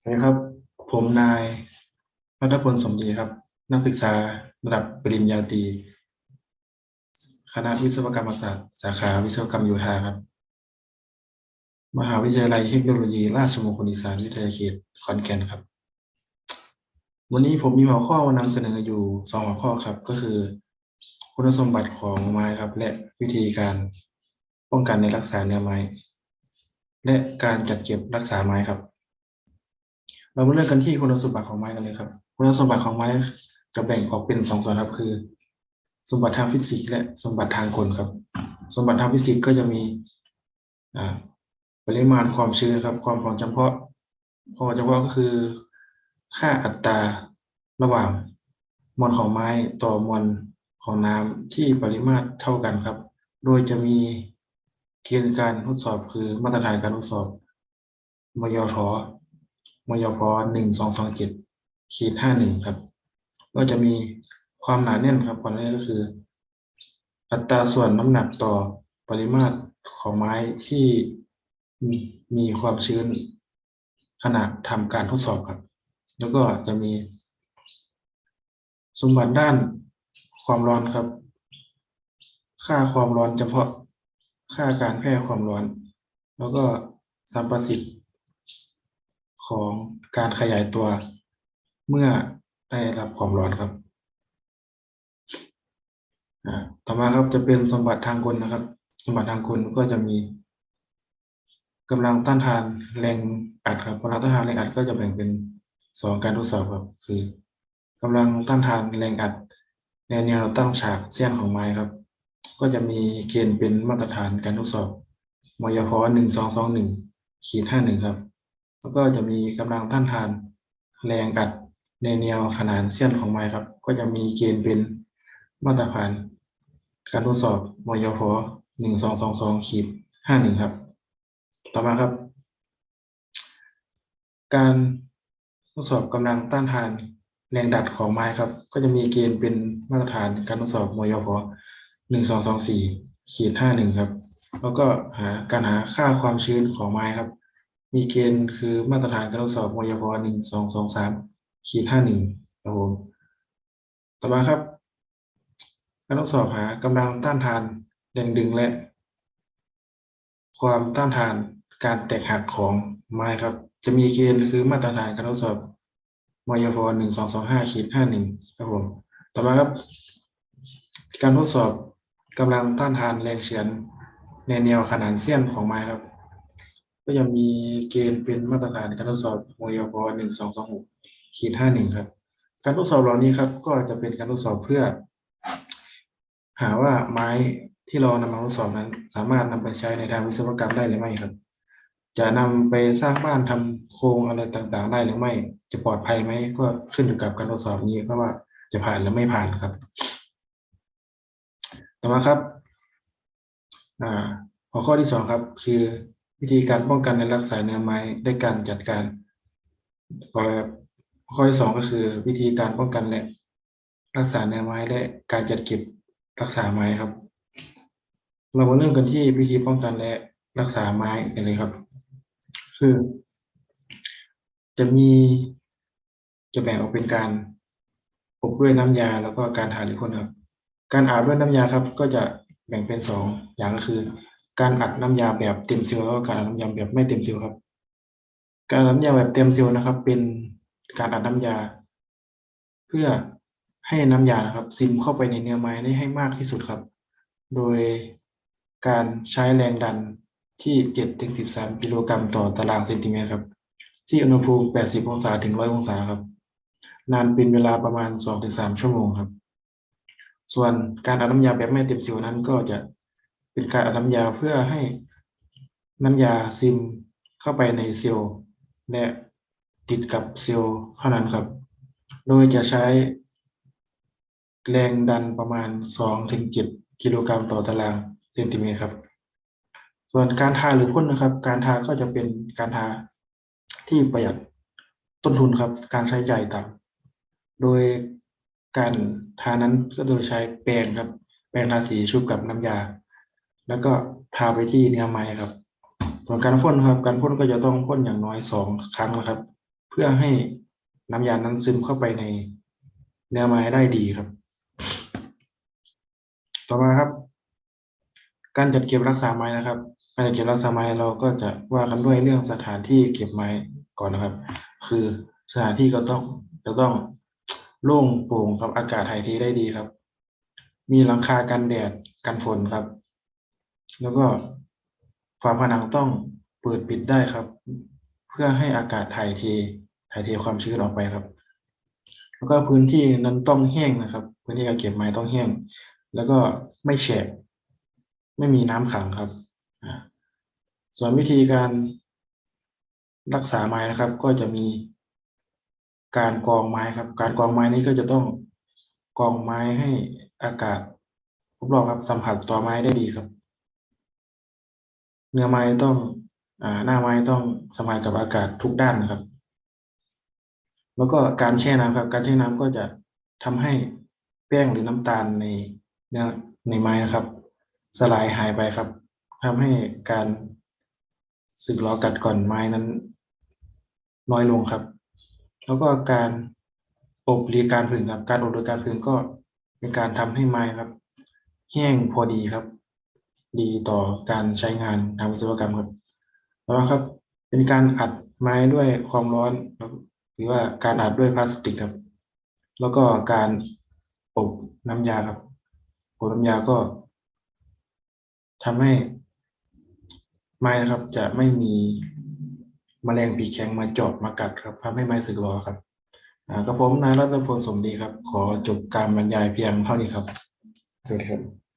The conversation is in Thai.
สวัสดีครับ ผมนายรัตพลสมดีครับ นักศึกษาระดับปริญญาตรีคณะวิศวกรรมศาสตร์ สาขาวิศวกรรมโยธาครับ มหาวิทยาลัยเทคโนโลยี ราชมงคลอีสานวิทยาเขตขอนแก่นครับ วันนี้ผมมีหัวข้อมานำเสนออยู่สองหัวข้อครับ ก็คือ คุณสมบัติของไม้ครับ และวิธีการป้องกันในรักษาเนื้อไม้ และการจัดเก็บรักษาไม้ครับ เรามาเริ่มกันที่คุณสมบัติของไม้กันเลยครับ คุณสมบัติของไม้จะแบ่งออกเป็นสองส่วนครับคือ สมบัติทางฟิสิกส์และสมบัติทางกลครับ สมบัติทางฟิสิกส์ก็จะมีปริมาณความชื้นครับ ความของจำเพาะความจำเพาะก็คือ ค่าอัตราระหว่างมวลของไม้ต่อมวลของน้ำที่ปริมาตรเท่ากันครับ โดยจะมีเกณฑ์การทดสอบคือมาตรฐานการทดสอบมยท มยพหนึ่งสองสองเจ็ดขีดห้าหนึ่งครับ ก็จะมีความหนาแน่นครับความหนาแน่นก็คือ อัตราส่วนน้ำหนักต่อปริมาตรของไม้ที่มีความชื้นขณะทำการทดสอบครับ แล้วก็จะมี สมบัติด้านความร้อนครับ ค่าความร้อนเฉพาะค่าการแพร่ความร้อน แล้วก็สัมประสิทธิ์ ของการขยายตัว เมื่อได้รับความร้อนครับต่อมาครับจะเป็นสมบัติทางกลนะครับ สมบัติทางกลก็จะมีกำลังต้านทานแรงอัดครับกำลังต้านทานแรงอัดก็จะแบ่งเป็นสองการทดสอบครับ คือกำลังต้านทานแรงอัดในแนวตั้งฉากเส้นของไม้ครับ ก็จะมีเกณฑ์เป็นมาตรฐานการทดสอบมยพหนึ่งสองสองหนึ่งขีดห้าหนึ่งครับ แล้วก็จะมีกำลังต้านทานแรงอัดในแนวขนานเส้นของไม้ครับ ก็จะมีเกณฑ์เป็นมาตรฐาน การทดสอบมยพหนึ่งสองสองสองขีดห้าหนึ่งครับ ต่อมาครับ การทดสอบกำลังต้านทานแรงดัดของไม้ครับ ก็จะมีเกณฑ์เป็นมาตรฐานการทดสอบมยพหนึ่งสองสองสี่ขีดห้าหนึ่งครับ แล้วก็หาการหาค่าความชื้นของไม้ครับ มีเกณฑ์คือมาตรฐานการทดสอบมยพหนึ่งสองสองสามขีดห้าหนึ่งครับผมต่อมาครับ การทดสอบหากำลังต้านทานแรงดึงและ ความต้านทานการแตกหักของไม้ครับ จะมีเกณฑ์คือมาตรฐานการทดสอบมยพหนึ่งสองสองห้าขีดห้าหนึ่งครับผมต่อมาครับ การทดสอบกำลังต้านทานแรงเฉือนในแนวขนานเส้นของไม้ครับ ก็ยังมีเกณฑ์เป็นมาตรฐานการทดสอบมยพหนึ่งสองสองหกขีดห้าหนึ่งครับ การทดสอบเหล่านี้ครับ ก็จะเป็นการทดสอบเพื่อ หาว่าไม้ที่เรานำมาทดสอบนั้น สามารถนำไปใช้ในทางวิศวกรรมได้หรือไม่ครับ จะนำไปสร้างบ้านทำโครงอะไรต่างๆ ได้หรือไม่ จะปลอดภัยไหมก็ขึ้นอยู่กับการทดสอบนี้ก็ว่าจะผ่านหรือไม่ผ่านครับ ต่อมาครับ อ่า หัวข้อที่สองครับ คือ วิธีการป้องกันและรักษาเนื้อไม้ด้วยการจัดการข้อที่สองก็คือ วิธีการป้องกันและรักษาเนื้อไม้และการจัดเก็บรักษาไม้ครับ เรามาเริ่มกันที่วิธีป้องกันและรักษาไม้กันเลยครับ คือ จะมีจะแบ่งออกเป็นการอบด้วยน้ำยาแล้วก็การทาหรือพ่นครับ การอาบด้วยน้ำยาครับ ก็จะแบ่งเป็นสองอย่างก็คือ การอัดน้ำยาแบบเต็มซิลแล้วก็การอัดน้ำยาแบบไม่เต็มซิลครับ การอัดน้ำยาแบบเต็มซิลนะครับ เป็นการอัดน้ำยา เพื่อให้น้ำยานะครับ ซึมเข้าไปในเนื้อไม้ได้ให้มากที่สุดครับ โดยการใช้แรงดันที่7ถึง13กิโลกรัมต่อตารางเซนติเมตรครับ ที่อุณหภูมิ 80 องศาถึง 100 องศาครับ นานเป็นเวลาประมาณ 2-3 ชั่วโมงครับ ส่วนการอัดน้ำยาแบบไม่เต็มซิลนั้นก็จะ เป็นการอัดน้ำยาเพื่อให้น้ำยาซึมเข้าไปในเซลล์และติดกับเซลล์เท่านั้นครับ โดยจะใช้แรงดันประมาณ 2-7 กิโลกรัมต่อตารางเซนติเมตรครับ ส่วนการทาหรือพ่นนะครับ การทาก็จะเป็นการทาที่ประหยัดต้นทุนครับ การใช้จ่ายต่ำโดยการทานั้นก็โดยใช้แปรงครับ แปรงทาสีชุบกับน้ำยา แล้วก็ทาไปที่เนื้อไม้ครับ ส่วนการพ่นครับการพ่นก็จะต้องพ่นอย่างน้อยสองครั้งนะครับ เพื่อให้น้ำยานั้นซึมเข้าไปในเนื้อไม้ได้ดีครับ ต่อมาครับ การจัดเก็บรักษาไม้นะครับการจัดเก็บรักษาไม้เราก็จะว่ากันด้วยเรื่องสถานที่เก็บไม้ก่อนนะครับ คือสถานที่ก็ต้องจะต้องโล่งโปร่งครับอากาศถ่ายเทได้ดีครับ มีหลังคากันแดดกันฝนครับ แล้วก็ฝาผนังต้องเปิดปิดได้ครับ เพื่อให้อากาศถ่ายเทถ่ายเทความชื้นออกไปครับ แล้วก็พื้นที่นั้นต้องแห้งนะครับ พื้นที่การเก็บไม้ต้องแห้ง แล้วก็ไม่แฉะไม่มีน้ำขังครับส่วนวิธีการรักษาไม้นะครับ ก็จะมีการกรองไม้ครับ การกรองไม้นี้ก็จะต้องกรองไม้ให้อากาศรอบๆครับสัมผัสต่อไม้ได้ดีครับ เนื้อไม้ต้องอ่าหน้าไม้ต้องสัมผัสกับอากาศทุกด้านนะครับ แล้วก็การแช่น้ำครับ การแช่น้ำก็จะทำให้แป้งหรือน้ำตาลในเนื้อในไม้นะครับ สลายหายไปครับทำให้การสึกหรอกัดก่อนไม้นั้น น้อยลงครับ แล้วก็การอบหรือการผึ่งครับ การอบหรือการผึ่งก็เป็นการทำให้ไม้ครับ แห้งพอดีครับ ดีต่อการใช้งานทางวิศวกรรมครับแล้วครับ เป็นการอัดไม้ด้วยความร้อนหรือว่าการอัดด้วยพลาสติกครับ แล้วก็การอบน้ำยาครับอบน้ำยาก็ทำให้ไม้นะครับ จะไม่มีแมลงปีกแข็งมาเจาะมากัดครับทำให้ไม้สึกหรอครับกับผมนายรัตนพลสมดีครับ ขอจบการบรรยายเพียงเท่านี้ครับ สวัสดีครับ